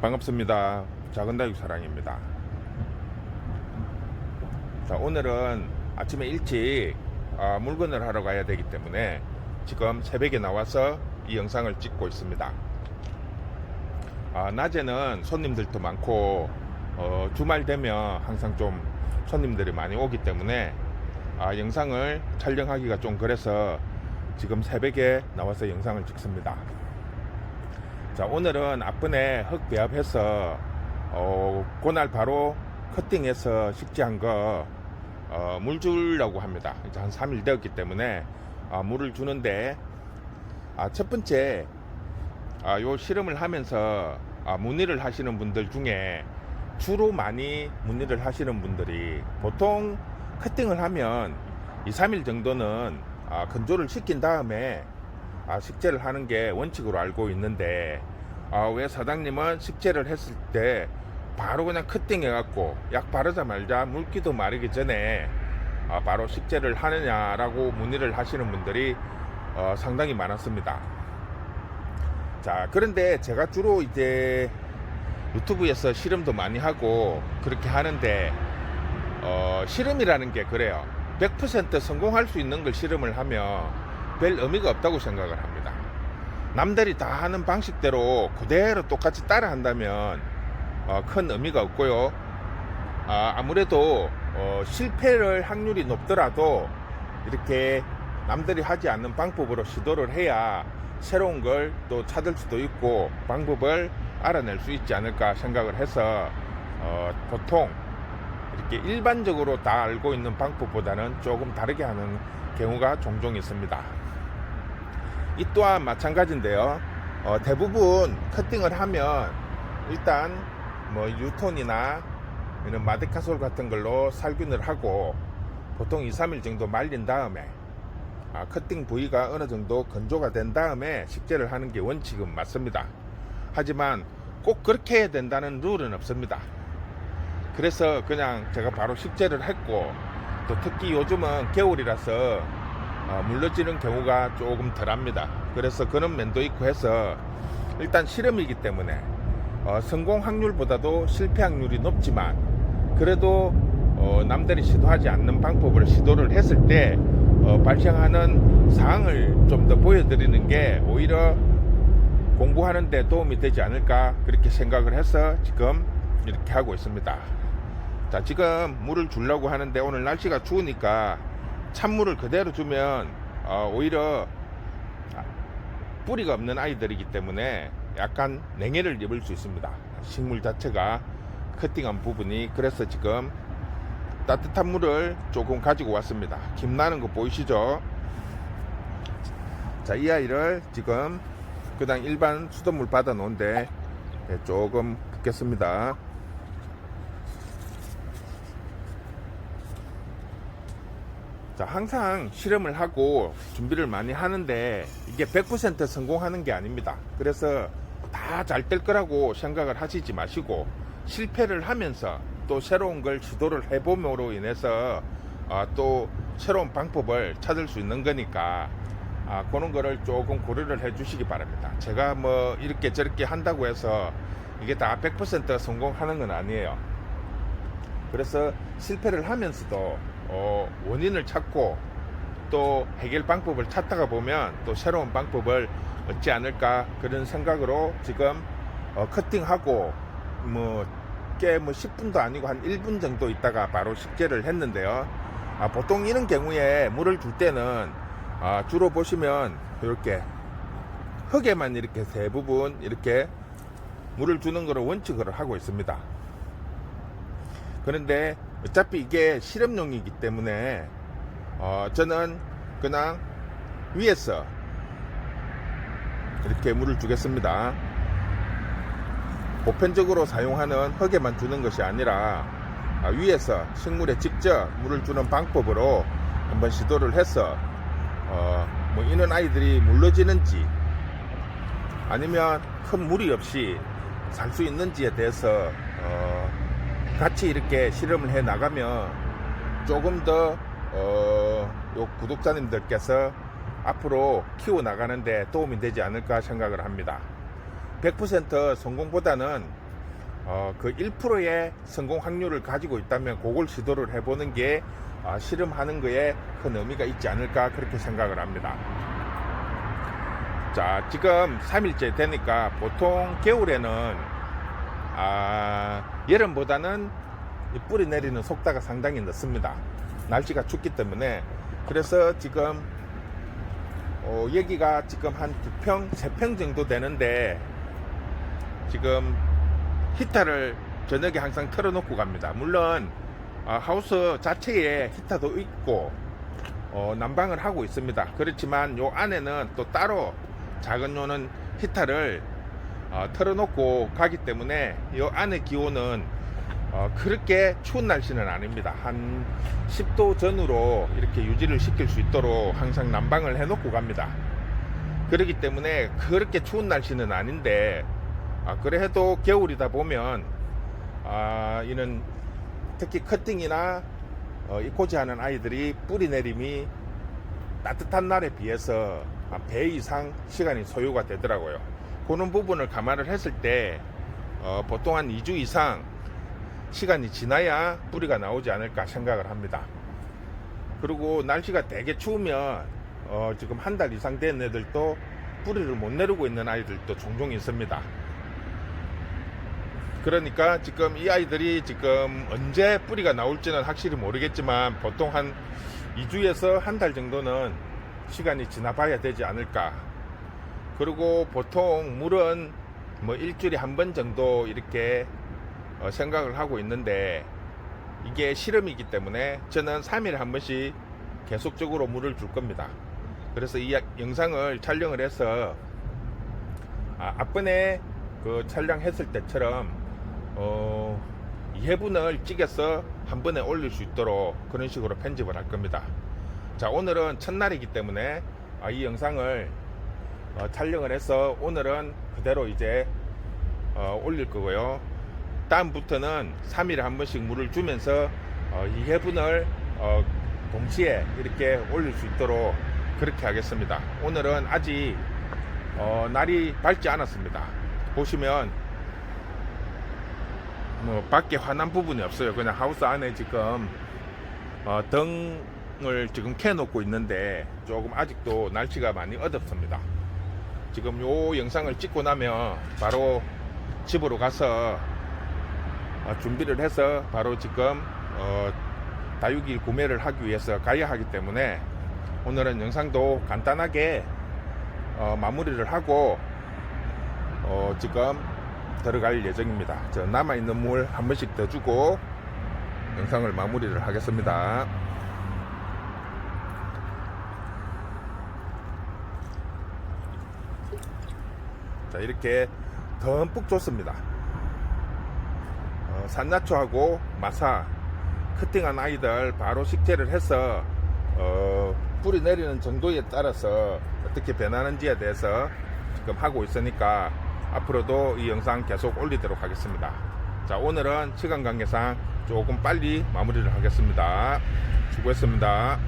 반갑습니다. 작은 다육 사랑입니다. 자, 오늘은 아침에 일찍 아, 물건을 하러 가야 되기 때문에 지금 새벽에 나와서 이 영상을 찍고 있습니다. 아, 낮에는 손님들도 많고 어, 주말 되면 항상 좀 손님들이 많이 오기 때문에 아, 영상을 촬영하기가 좀 그래서 지금 새벽에 나와서 영상을 찍습니다. 자 오늘은 앞번에 흙 배합해서 어, 그날 바로 커팅해서 식재한 거 어, 물 주려고 합니다. 이제 한 3일 되었기 때문에 아, 물을 주는데 아, 첫 번째 아, 요 실험을 하면서 아, 문의를 하시는 분들 중에 주로 많이 문의를 하시는 분들이 보통 커팅을 하면 2, 3일 정도는 아, 건조를 시킨 다음에 아, 식재를 하는 게 원칙으로 알고 있는데 아, 왜 사장님은 식재를 했을 때 바로 그냥 커팅 해갖고 약 바르자 말자 물기도 마르기 전에 아, 바로 식재를 하느냐라고 문의를 하시는 분들이 어, 상당히 많았습니다. 자 그런데 제가 주로 이제 유튜브에서 실험도 많이 하고 그렇게 하는데 어, 실험이라는 게 그래요. 100% 성공할 수 있는 걸 실험을 하면 별 의미가 없다고 생각을 합니다. 남들이 다 하는 방식대로 그대로 똑같이 따라 한다면 어, 큰 의미가 없고요. 아, 무래도 어, 실패를 확률이 높더라도 이렇게 남들이 하지 않는 방법으로 시도를 해야 새로운 걸 또 찾을 수도 있고 방법을 알아낼 수 있지 않을까 생각을 해서 어, 보통 이렇게 일반적으로 다 알고 있는 방법보다는 조금 다르게 하는 경우가 종종 있습니다. 이 또한 마찬가지인데요. 어, 대부분 커팅을 하면 일단 뭐 유톤이나 이런 마데카솔 같은 걸로 살균을 하고 보통 2, 3일 정도 말린 다음에 아, 커팅 부위가 어느 정도 건조가 된 다음에 식재를 하는 게 원칙은 맞습니다. 하지만 꼭 그렇게 해야 된다는 룰은 없습니다. 그래서 그냥 제가 바로 식재를 했고 또 특히 요즘은 겨울이라서 어, 물러지는 경우가 조금 덜합니다. 그래서 그런 면도 있고 해서 일단 실험이기 때문에 어, 성공 확률보다도 실패 확률이 높지만 그래도 어, 남들이 시도하지 않는 방법을 시도를 했을 때 어, 발생하는 사항을 좀 더 보여드리는 게 오히려 공부하는 데 도움이 되지 않을까 그렇게 생각을 해서 지금 이렇게 하고 있습니다. 자 지금 물을 주려고 하는데 오늘 날씨가 추우니까 찬물을 그대로 주면 어, 오히려 뿌리가 없는 아이들이기 때문에 약간 냉해를 입을 수 있습니다. 식물 자체가 커팅한 부분이 그래서 지금 따뜻한 물을 조금 가지고 왔습니다. 김 나는 거 보이시죠? 자, 이 아이를 지금 그냥 일반 수돗물 받아 놓은데 예, 조금 붓겠습니다. 자, 항상 실험을 하고 준비를 많이 하는데 이게 100% 성공하는 게 아닙니다. 그래서 다 잘 될 거라고 생각을 하시지 마시고 실패를 하면서 또 새로운 걸 시도를 해봄으로 인해서 아, 또 새로운 방법을 찾을 수 있는 거니까 아, 그런 거를 조금 고려를 해 주시기 바랍니다. 제가 뭐 이렇게 저렇게 한다고 해서 이게 다 100% 성공하는 건 아니에요. 그래서 실패를 하면서도 어, 원인을 찾고 또 해결 방법을 찾다가 보면 또 새로운 방법을 얻지 않을까 그런 생각으로 지금 어, 커팅하고 뭐꽤뭐 10분도 아니고 한 1분 정도 있다가 바로 식재를 했는데요. 아, 보통 이런 경우에 물을 줄 때는 아, 주로 보시면 이렇게 흙에만 이렇게 대부분 이렇게 물을 주는 것을 원칙으로 하고 있습니다. 그런데 어차피 이게 실험용이기 때문에 어, 저는 그냥 위에서 이렇게 물을 주겠습니다. 보편적으로 사용하는 흙에만 주는 것이 아니라 아, 위에서 식물에 직접 물을 주는 방법으로 한번 시도를 해서 어, 뭐 이런 아이들이 물러지는지 아니면 큰 무리 없이 살 수 있는지에 대해서 어, 같이 이렇게 실험을 해 나가면 조금 더 어, 요 구독자님들께서 앞으로 키워 나가는데 도움이 되지 않을까 생각을 합니다. 100% 성공보다는 어, 그 1%의 성공 확률을 가지고 있다면 그걸 시도를 해보는 게 어, 실험하는 거에 큰 의미가 있지 않을까 그렇게 생각을 합니다. 자, 지금 3일째 되니까 보통 겨울에는 아, 여름보다는 이 뿌리 내리는 속도가 상당히 늦습니다. 날씨가 춥기 때문에 그래서 지금 어, 여기가 지금 한두 평, 세평 정도 되는데 지금 히터를 저녁에 항상 틀어놓고 갑니다. 물론 아, 하우스 자체에 히터도 있고 어, 난방을 하고 있습니다. 그렇지만 요 안에는 또 따로 작은 요는 히터를 어, 틀어놓고 가기 때문에 요 안의 기온은 어, 그렇게 추운 날씨는 아닙니다. 한 10도 전후로 이렇게 유지를 시킬 수 있도록 항상 난방을 해놓고 갑니다. 그렇기 때문에 그렇게 추운 날씨는 아닌데 아, 그래도 겨울이다 보면 아, 이는 특히 커팅이나 어, 이코지 하는 아이들이 뿌리 내림이 따뜻한 날에 비해서 한 배 이상 시간이 소요가 되더라고요. 그런 부분을 감안을 했을 때 어, 보통 한 2주 이상 시간이 지나야 뿌리가 나오지 않을까 생각을 합니다. 그리고 날씨가 되게 추우면 어, 지금 한 달 이상 된 애들도 뿌리를 못 내리고 있는 아이들도 종종 있습니다. 그러니까 지금 이 아이들이 지금 언제 뿌리가 나올지는 확실히 모르겠지만 보통 한 2주에서 한 달 정도는 시간이 지나봐야 되지 않을까. 그리고 보통 물은 뭐 일주일에 한 번 정도 이렇게 어, 생각을 하고 있는데 이게 실험이기 때문에 저는 3일에 한 번씩 계속적으로 물을 줄 겁니다. 그래서 이 영상을 촬영을 해서 아, 앞번에 그 촬영했을 때처럼 어, 2회분을 찍어서 한 번에 올릴 수 있도록 그런 식으로 편집을 할 겁니다. 자 오늘은 첫날이기 때문에 아, 이 영상을 어, 촬영을 해서 오늘은 그대로 이제 어, 올릴 거고요. 다음부터는 3일에 한 번씩 물을 주면서 어, 2회분을 어, 동시에 이렇게 올릴 수 있도록 그렇게 하겠습니다. 오늘은 아직 어, 날이 밝지 않았습니다. 보시면 뭐 밖에 환한 부분이 없어요. 그냥 하우스 안에 지금 어, 등을 지금 켜놓고 있는데 조금 아직도 날씨가 많이 어둡습니다. 지금 요 영상을 찍고 나면 바로 집으로 가서 어, 준비를 해서 바로 지금 어, 다육이 구매를 하기 위해서 가야 하기 때문에 오늘은 영상도 간단하게 어, 마무리를 하고 어, 지금 들어갈 예정입니다. 저 남아 있는 물 한 번씩 더 주고 영상을 마무리를 하겠습니다. 자 이렇게 듬뿍 줬습니다. 어, 산나초하고 마사 커팅한 아이들 바로 식재를 해서 어, 뿌리 내리는 정도에 따라서 어떻게 변하는지에 대해서 지금 하고 있으니까 앞으로도 이 영상 계속 올리도록 하겠습니다. 자 오늘은 시간 관계상 조금 빨리 마무리를 하겠습니다. 수고했습니다.